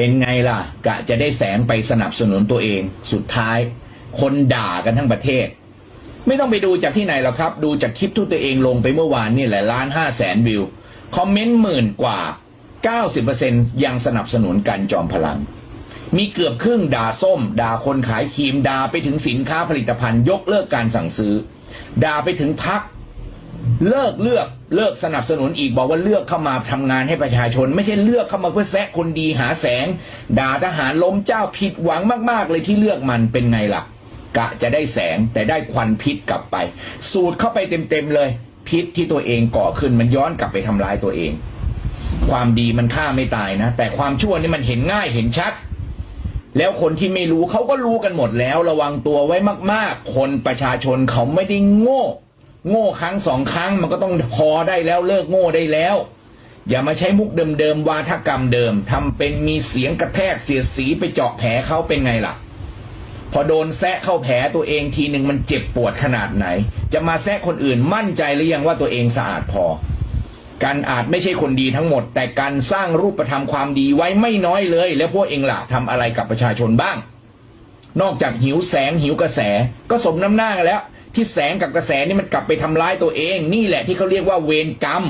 เป็นไงล่ะ กะจะได้แสงไปสนับสนุนตัวเอง สุดท้าย คนด่ากันทั้งประเทศ ไม่ต้องไปดูจากที่ไหนหรอกครับ ดูจากคลิปที่ตัวเองลงไปเมื่อวานนี่แหละล้านห้าแสนวิว คอมเมนต์หมื่นกว่า 90%ยังสนับสนุนกันจอมพลัง มีเกือบครึ่งด่าส้ม ด่าคนขายครีมด่าไปถึงสินค้าผลิตภัณฑ์ยกเลิกการสั่งซื้อ ด่าไปถึงพัก เลิกเลือกเลิกสนับสนุนอีกบอกว่าเลือกเข้ามาทำงานให้ประชาชน ไม่ใช่เลือกเข้ามาเพื่อแซะคนดีหาแสง ด่าทหารล้มเจ้าผิดหวังมาก ๆ เลยที่เลือกมันเป็นไงล่ะ กะจะได้แสงแต่ได้ควันพิษกลับไป สูดเข้าไปเต็ม ๆ เลย พิษที่ตัวเองก่อขึ้นมันย้อนกลับไปทำร้ายตัวเอง ความดีมันฆ่าไม่ตายนะ แต่ความชั่วนี่มันเห็นง่ายเห็นชัด แล้วคนที่ไม่รู้เขาก็รู้กันหมดแล้ว ระวังตัวไว้มาก ๆ คนประชาชนเขาไม่ได้โง่ โง่ครั้งสองครั้งมันก็ต้องพอได้แล้วเลิกโง่ได้แล้ว อย่ามาใช้มุกเดิมๆวาทกรรมเดิมทำเป็นมีเสียงกระแทกเสียดสีไปเจาะแผลเขาเป็นไงล่ะ พอโดนแซะเข้าแผลตัวเองทีหนึ่งมันเจ็บปวดขนาดไหน จะมาแซะคนอื่นมั่นใจหรือยังว่าตัวเองสะอาดพอกันอาจไม่ใช่คนดีทั้งหมด แต่การสร้างรูปธรรมความดีไว้ไม่น้อยเลย แล้วพวกเองล่ะทำอะไรกับประชาชนบ้าง นอกจากหิวแสงหิวกระแสก็สมน้ำหน้ากันแล้ว ที่แสงกับกระแสนี่มันกลับไปทำร้ายตัวเอง นี่แหละที่เขาเรียกว่าเวรกรรม